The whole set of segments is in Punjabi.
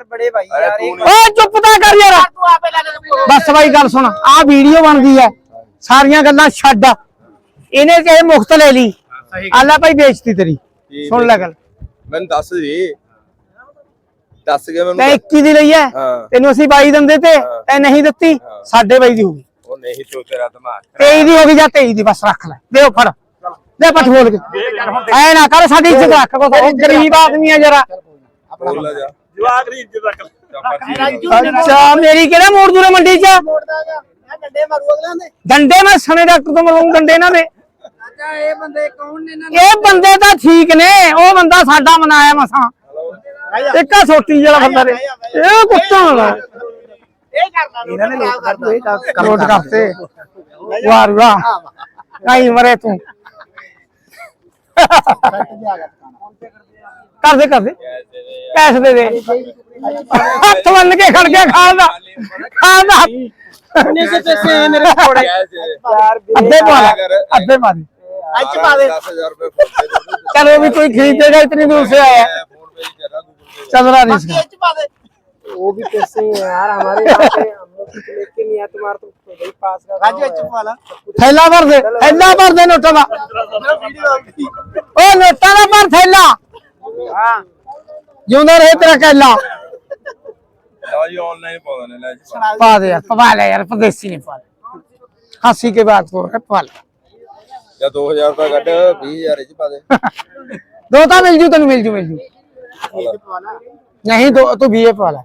ਯਾਰ ਬਾਈ ਸਾਰੀਆਂ ਗੱਲਾਂ ਛੱਡ। ਇਹਨੇ ਕਹੇ ਮੁਖਤ ਲੈ ਲਈ। ਸਹੀ ਭਾਈ ਵੇਚਤੀ ਤੇਰੀ। ਸੁਣ ਲੈ ਗੱਲ। ਮੈਨੂੰ ਦੱਸ ਦੇ ਦੱਸ ਗਿਆ ਮੈਨੂੰ ਤੈਂ 21 ਦੀ ਲਈ ਐ ਤੈਨੂੰ ਅਸੀਂ 22 ਦਿੰਦੇ ਤੇ ਤੈਂ ਨਹੀਂ ਦਿੱਤੀ ਸਾਡੇ 22 ਦੀ ਹੋ ਗਈ। ਉਹ ਦੀ ਹੋ ਗਈ ਜਾਂ 23 ਦੀ ਬਸ ਰੱਖ ਲੈ। ਦੇਓ ਫੜ ਲੈ ਪੱਠ ਬੋਲ ਕੇ। ਐ ਨਾ ਕਰ ਸਾਡੀ ਇੱਜ਼ਤ ਰੱਖ। ਕੋ ਗਰੀਬ ਆਦਮੀ ਆ ਜਰਾ। ਜਵਾਕ ਨਹੀਂ ਇੱਜ਼ਤ ਰੱਖ ਅੱਛਾ ਮੇਰੀ ਕਿਹੜਾ ਮੋੜ ਦੂਰੇ ਮੰਡੀ ਚ? ਡੰਡੇ ਮਾਰੂ ਅਗਲਿਆਂ ਦੇ ਡੰਡੇ ਮੈਂ ਸਣੇ ਡਾਕਟਰ ਤੋਂ ਮਰਵਾਉਂ ਡੰਡੇ ਇਹਨਾਂ ਦੇ। ਅੱਛਾ ਇਹ ਬੰਦੇ ਕੌਣ ਨੇ ਇਹਨਾਂ ਇਹ ਬੰਦੇ ਤਾਂ ਠੀਕ ਨੇ ਉਹ ਬੰਦਾ ਸਾਡਾ ਮਨਾਇਆ ਮਸਾਂ। ਇੱਕਾ ਸੋਟੀ ਜਿਹੜਾ ਬੰਦਾ ਰੇ। ਇਹ ਕੁੱਤਾ ਵਾਲਾ ਇਹ ਕਰਦਾ ਇਹਨਾਂ ਨੇ ਲੋਟ ਕਰਤੇ ਕੰਮ ਕਰਤੇ। ਵਾਰ ਵਾਰ ਨਹੀਂ ਮਰੇ ਤੂੰ। ਕਰ ਦੇ ਕਰ ਦੇ ਪੈਸੇ ਦੇ ਦੇ ਹੱਥ ਬੰਨ ਕੇ ਖੜ ਗਿਆ ਖਾਣ ਦਾ ਖਾਣ ਦਾ कितने से पैसे हैं मेरे थोड़े यार ਅੱਧੇ ਪਾ ਲੈ ਅੱਧੇ ਪਾ ਦੇ ਅੱਜ ਪਾ ਦੇ 10000 ਰੁਪਏ ਫੋਨ ਪੇ ਦੇ ਦੇ चलो भी कोई खरीदेगा इतनी दूर से आया है। ਫੋਨ ਪੇ ਹੀ ਤੇਰਾ ਗੂਗਲ ਪੇ चल रहा नहीं इसका आज पा दे वो भी पैसे ही हैं यार हमारे यहाँ पे हम लोग कुछ लेके नहीं आए तुम्हारा तो भाई पास का राजू अच्छा वाला थैला भर दे थैला भर दे नोटा का ओ नोटा का भर थैला ਹਾਂ ਜਿਉਂਦਾ ਰਹੇ ਤੇਰਾ ਕੈਲਾ। ਲਾ ਜੀ ਆਨਲਾਈਨ ਪਾ ਦੇ ਲੈ ਜੀ ਪਾ ਦੇ ਯਾਰ ਪਵਾ ਲੈ ਯਾਰ ਪਰਦੇਸੀ ਨਹੀਂ ਪਾ ਹਾਸੀ ਕੇ ਬਾਤ ਕੋ ਪਵਾ ਲੈ। ਜਾਂ 2000 ਦਾ ਕੱਢ 20000 ਚ ਪਾ ਦੇ। ਦੋ ਤਾਂ ਮਿਲ ਜੂ ਤੈਨੂੰ ਮਿਲ ਜੂ ਮਿਲ ਜੂ। ਨਹੀਂ ਦੋ ਤੂੰ ਬੀਏ ਪਵਾ ਲੈ।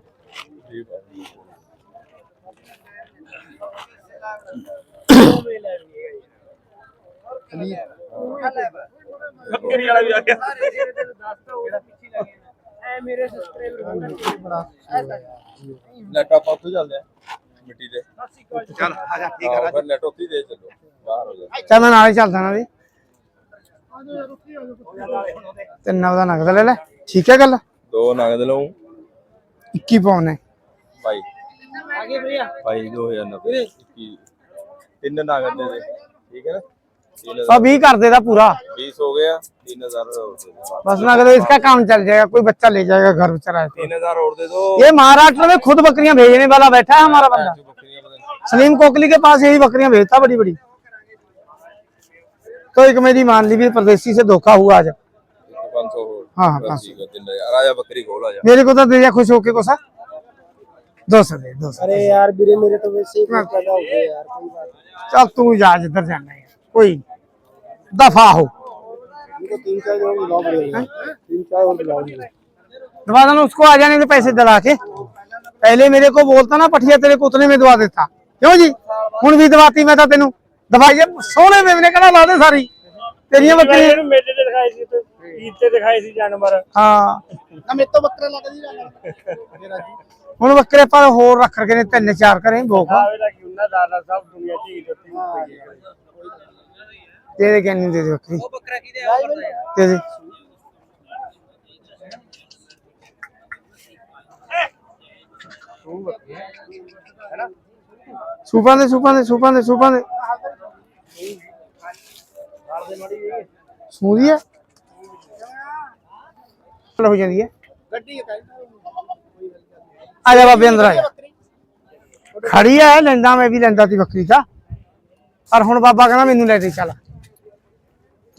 ਬੱਕਰੀ ਵਾਲਾ ਵੀ ਆ ਗਿਆ। मेरे सब्सक्राइबर ਲੈਪਟਾਪ ਉੱਥੇ ਚੱਲਦੇ ਆ ਮਿੱਟੀ ਦੇ ਚੱਲ ਆ ਜਾ ਠੀਕ ਆ ਫਿਰ ਨੈਟ ਉੱਥੇ ਹੀ ਦੇ ਚੱਲੋ ਬਾਹਰ ਹੋ ਜਾ चल मैं नाले चलता ना भी ਤਿੰਨ ਉਹਦਾ ਨਗਦ ਲੈ ਲੈ ਠੀਕ ਹੈ ਗੱਲ ਦੋ ਨਗਦ ਲਊ 21 ਪਾਉਣ ਨੇ ਭਾਈ आगे भैया ਭਾਈ 2090 21 ਤਿੰਨ ਨਗਦ ਦੇ ਦੇ ਠੀਕ ਹੈ ਨਾ तीन सौ बीस कर देता पूरा। बीस हो गया तीन हज़ार और दे दो। बस नगद इसका काम चल जाएगा कोई बच्चा ले जाएगा घर बेचारा। तो। तीन हज़ार और दे दो। ये महाराष्ट्र में खुद बकरियाँ भेजने वाला बैठा है हमारा बंदा। बदल- सलीम कोकली के पास यही बकरियाँ भेजता बड़ी बड़ी। तो एक मेरी मान ली भी परदेसी से धोखा हुआ आज। सौ हो हाँ, हाँ, है बकरी मेरे को तो दे खुश होके को सा दो सौ दे दो सौ अरे यार मेरे तो वैसे ही हो। चल तू जा जिधर जाना है। कोई दफा हो इनको तीन चार दिन बुलाओ पड़ेगा तीन चार दिन बुलाओ दबा देना उसको आ जाने के पैसे दिला के पहले मेरे को बोलता ना पठिया तेरे को उतने में दवा देता क्यों जी ਹੁਣ ਵੀ ਦਵਾਤੀ ਮੈਂ ਤਾਂ ਤੈਨੂੰ ਦਵਾਈਏ ਸੋਹਣੇ ਮੇਵਨੇ ਕਹਿੰਦਾ ਲਾ ਦੇ ਸਾਰੀ ਤੇਰੀਆਂ ਬੱਕਰੀਆਂ ਇਹਨੂੰ ਮੇਲੇ ਤੇ ਦਿਖਾਏ ਸੀ ਤੇ ਈਦ ਤੇ ਦਿਖਾਏ ਸੀ ਜਾਨਵਰ ਹਾਂ ना मैं तो बकरा लगा दी जाना ਹੁਣ ਬੱਕਰੇ ਆਪਾਂ ਹੋਰ ਰੱਖ ਰਕੇ ਨੇ ਤਿੰਨ ਚਾਰ ਕਰੇ ਭੋਖ ਆਵੇ ਦਾ ਕਿ ਉਹਨਾਂ ਦਾਦਾ ਸਾਹਿਬ ਦੁਨੀਆ ਚ ਈਦ ਉੱਤੇ ਪਈ ਹੈ ਤੇਰੇ ਦੇ ਕਹਿੰਨੀ ਦੇ ਬੱਕਰੀ? ਉਹ ਸੂਦੀ ਹੋ ਜਾਂਦੀ ਹੈ ਬਾਬੇ ਅੰਦਰ ਆ ਖੜੀ ਆ ਲੈਂਦਾ ਮੈਂ ਵੀ ਲੈਂਦਾ ਸੀ ਬੱਕਰੀ ਦਾ। ਪਰ ਹੁਣ ਬਾਬਾ ਕਹਿੰਦਾ ਮੈਨੂੰ ਲੈ ਦੇ ਚੱਲ।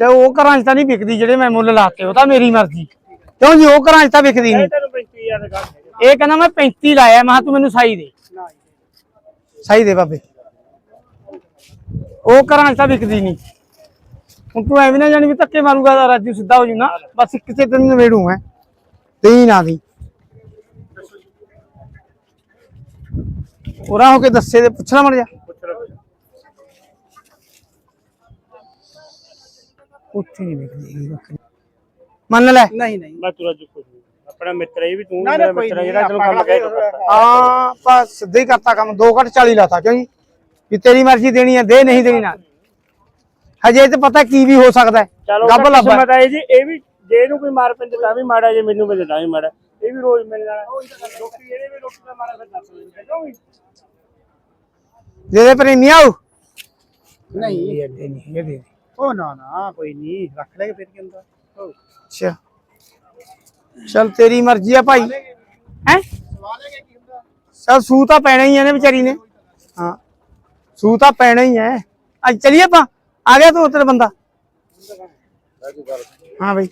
ਤੇ ਉਹ ਘਰਾਂ 'ਚ ਤਾਂ ਨਹੀਂ ਵਿਕਦੀ ਜਿਹੜੇ ਮੈਂ ਮੁੱਲ ਲਾਤੇ ਉਹ ਤਾਂ ਮੇਰੀ ਮਰਜ਼ੀ। ਕਿਉਂ ਜੀ ਉਹ ਘਰਾਂ 'ਚ ਤਾਂ ਵਿਕਦੀ ਨਹੀਂ। ਤੈਨੂੰ 35000 ਦਾ ਕੰਮ ਇਹ ਕਹਿੰਦਾ ਮੈਂ 35 ਲਾਇਆ ਮੈਂ ਤੂੰ ਮੈਨੂੰ ਸਾਈ ਦੇ। ਸਾਈ ਦੇ ਬਾਬੇ। ਉਹ ਘਰਾਂ 'ਚ ਤਾਂ ਵਿਕਦੀ ਨਹੀਂ। ਹੁਣ ਤੂੰ ਐਵੇਂ ਨਾ ਜਾਣੀ ਵੀ ਧੱਕੇ ਮਾਰੂਗਾ ਤਾਂ ਰਾਜੂ ਸਿੱਧਾ ਹੋ ਜੂ ਨਾ। ਬਸ ਤੇ ਤੈਨੂੰ ਨਵੇੜੂ ਮੈਂ। ਦੇਈ ਨਾ ਦੀ ਉਰਾ ਹੋ ਕੇ ਦੱਸੇ ਦੇ ਪੁੱਛਣਾ ਮੜ ਜਾ। ਉੱਥੇ ਨਹੀਂ ਵਿਕਦੀ ਹੈਗੀ ਬੱਕਰੀ ਮੰਨ ਲੈ। ਨਹੀਂ ਨਹੀਂ। ਮੈਂ ਤੁਰਾ ਜੁ ਕੁਝ ਆਪਣਾ ਮਿੱਤਰ ਇਹ ਵੀ ਤੂੰ ਨਾ, ਨਾ, ਮੇਰਾ ਕੋਈ ਮਿੱਤਰ ਹੈ ਨਹੀਂ, ਜਿਹੜਾ ਤੈਨੂੰ ਕੰਮ ਕਹਿ ਤੋ ਕਰਤਾ ਹਾਂ ਆਪਾਂ ਸਿੱਧੇ ਹੀ ਕਰਤਾ ਕੰਮ 2 ਘੱਟ 40 ਲਾਤਾ ਕਿਉਂ ਜੀ? ਵੀ ਤੇਰੀ ਮਰਜ਼ੀ ਦੇਣੀ ਹੈ ਦੇ ਨਹੀਂ ਦੇਣੀ ਨਾ। ਹਜੇ ਤੇ ਪਤਾ ਕੀ ਵੀ ਹੋ ਸਕਦਾ ਹੈ। ਚਲੋ ਗੱਬ ਲੱਭਾ। ਕਿਸਮਤ ਆਈ ਜੀ ਇਹ ਵੀ ਜੇ ਇਹਨੂੰ ਕੋਈ ਮਾਰ ਪੈਂਦੇ ਤਾਂ ਵੀ ਮਾੜਾ ਜੇ ਮੈਨੂੰ ਪੈਂਦੇ ਤਾਂ ਵੀ ਮਾੜਾ। ਇਹ ਵੀ ਰੋਜ਼ ਮਿਲਣ ਵਾਲਾ ਲੋਕੀ ਇਹਦੇ ਵੀ ਲੋਕੀ ਦਾ ਮਾਰਾ ਫਿਰ ਦੱਸ ਦਿੰਦੇ ਕਿਉਂ ਜਿਹਦੇ ਪ੍ਰੇਮੀ ਆਉ ਨਹੀਂ। ਇਹ ਦੇ ਨਹੀਂ ਇਹ ਦੇ ਦੇ। ਉਹ ਨਾ ਨਾ ਕੋਈ ਨਹੀਂ ਰੱਖ ਲੈ ਫਿਰ ਕੀ ਹੁੰਦਾ? ਅੱਛਾ। ਚਲ ਤੇਰੀ ਮਰਜ਼ੀ ਆ ਭਾਈ। ਹੈ? ਚਲ ਸੂ ਤਾਂ ਪੈਣਾ ਹੀ ਐ ਨੇ ਵਿਚਾਰੀ ਨੇ। ਹਾਂ। ਸੂ ਤਾਂ ਪੈਣਾ ਹੀ ਹੈ ਅੱਜ ਚਲੀਏ ਆਪਾਂ? ਆ ਗਿਆ ਤੂੰ ਤੇਰਾ ਬੰਦਾ। ਹਾਂ ਭਾਈ